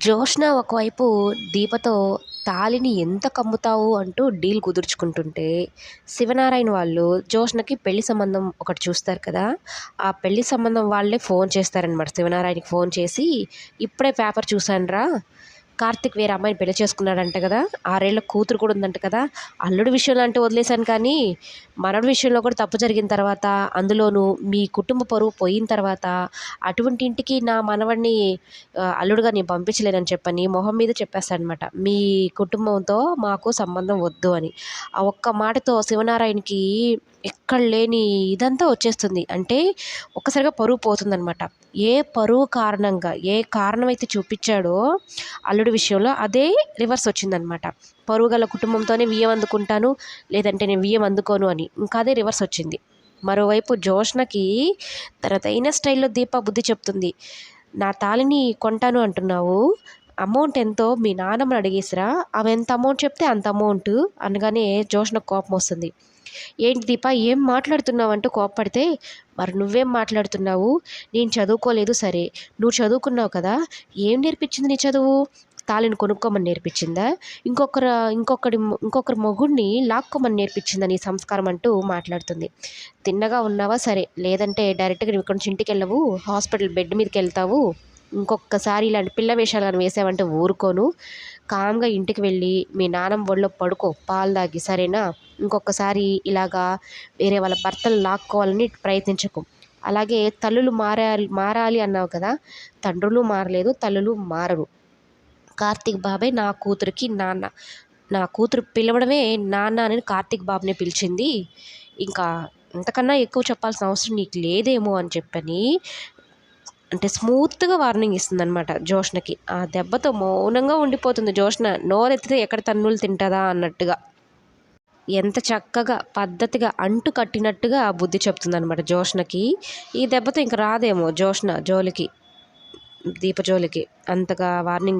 జోష్న ఒకవైపు దీపతో తాళిని ఎంత కమ్ముతావు అంటూ డీల్ కుదుర్చుకుంటుంటే శివనారాయణ వాళ్ళు జోష్నకి పెళ్ళి సంబంధం ఒకటి చూస్తారు కదా ఆ పెళ్ళి సంబంధం వాళ్ళే ఫోన్ చేస్తారనమాట శివనారాయణకి ఫోన్ చేసి ఇప్పుడే పేపర్ చూశానురా కార్తిక్ వేరే అమ్మాయిని పెళ్ళి చేసుకున్నాడంట కదా. ఆరేళ్ళ కూతురు కూడా ఉందంట కదా. అల్లుడు విషయంలో అంటే వదిలేశాను కానీ మనడు విషయంలో కూడా తప్పు జరిగిన తర్వాత అందులోనూ మీ కుటుంబ పరువు పోయిన తర్వాత అటువంటి ఇంటికి నా మనవడిని అల్లుడుగా నేను పంపించలేనని చెప్పని మొహం మీద చెప్పేస్తాడనమాట మీ కుటుంబంతో మాకు సంబంధం వద్దు అని. ఆ ఒక్క మాటతో శివనారాయణకి ఎక్కడ లేని ఇదంతా వచ్చేస్తుంది. అంటే ఒక్కసారిగా పరువు పోతుందనమాట ఏ పరువు కారణంగా ఏ కారణం అయితే చూపించాడో అల్లుడు విషయంలో అదే రివర్స్ వచ్చిందనమాట పరువు గల కుటుంబంతోనే వియ్యం అందుకుంటాను లేదంటే నేను వియ్యం అందుకోను అని. ఇంకా అదే రివర్స్ వచ్చింది. మరోవైపు జోష్నకి తనదైన స్టైల్లో దీప బుద్ధి చెప్తుంది. నా తాలిని కొంటాను అంటున్నావు. అమౌంట్ ఎంతో? మీ నాన్నమ్మని అడిగేసిరా? ఆమె ఎంత అమౌంట్ చెప్తే అంత అమౌంట్ అనగానే జోష్నకు కోపం వస్తుంది. ఏంటి దీప ఏం మాట్లాడుతున్నావు అంటూ కోప్పడితే మరి నువ్వేం మాట్లాడుతున్నావు? నేను చదువుకోలేదు సరే. నువ్వు చదువుకున్నావు కదా? ఏం నేర్పించింది నీ చదువు? తాళిని కొనుక్కోమని నేర్పించిందా? ఇంకొకరు ఇంకొకటి ఇంకొకరి మొగుడిని లాక్కోమని నేర్పించిందా నీ సంస్కారం అంటూ మాట్లాడుతుంది. తిన్నగా ఉన్నావా? సరే. లేదంటే డైరెక్ట్గా ఇక్కడి ఇక్కడ నుంచి ఇంటికి వెళ్ళవు హాస్పిటల్ బెడ్ మీదకి వెళ్తావు ఇంకొకసారి ఇలాంటి పిల్ల వేషాలు కానీ వేసావంటే ఊరుకోను. కామ్గా ఇంటికి వెళ్ళి మీ నాన్నమ్మ ఒళ్ళో పడుకో పాలు తాగి సరేనా? ఇంకొకసారి ఇలాగా వేరే వాళ్ళ భర్తలు లాక్కోవాలని ప్రయత్నించకు. అలాగే తల్లులు మారాలి మారాలి అన్నావు కదా? తండ్రులు మారలేదు తల్లులు మారరు. కార్తీక్ బాబాయ్ నా కూతురికి నాన్న. నా కూతురు పిలవడమే నాన్న అని కార్తీక్ బాబుని పిలిచింది. ఇంకా ఇంతకన్నా ఎక్కువ చెప్పాల్సిన అవసరం నీకు లేదేమో అని చెప్పని అంటే స్మూత్గా వార్నింగ్ ఇస్తుంది అనమాట జోష్నకి. ఆ దెబ్బతో మౌనంగా ఉండిపోతుంది జోష్న. నోరెత్తితే ఎక్కడ తన్నులు తింటుందా అన్నట్టుగా. ఎంత చక్కగా పద్ధతిగా అంటు కట్టినట్టుగా ఆ బుద్ధి చెప్తుంది అనమాట జోష్నకి. ఈ దెబ్బతో ఇంక రాదేమో జోష్న జోలికి దీప జోలికి. అంతగా వార్నింగ్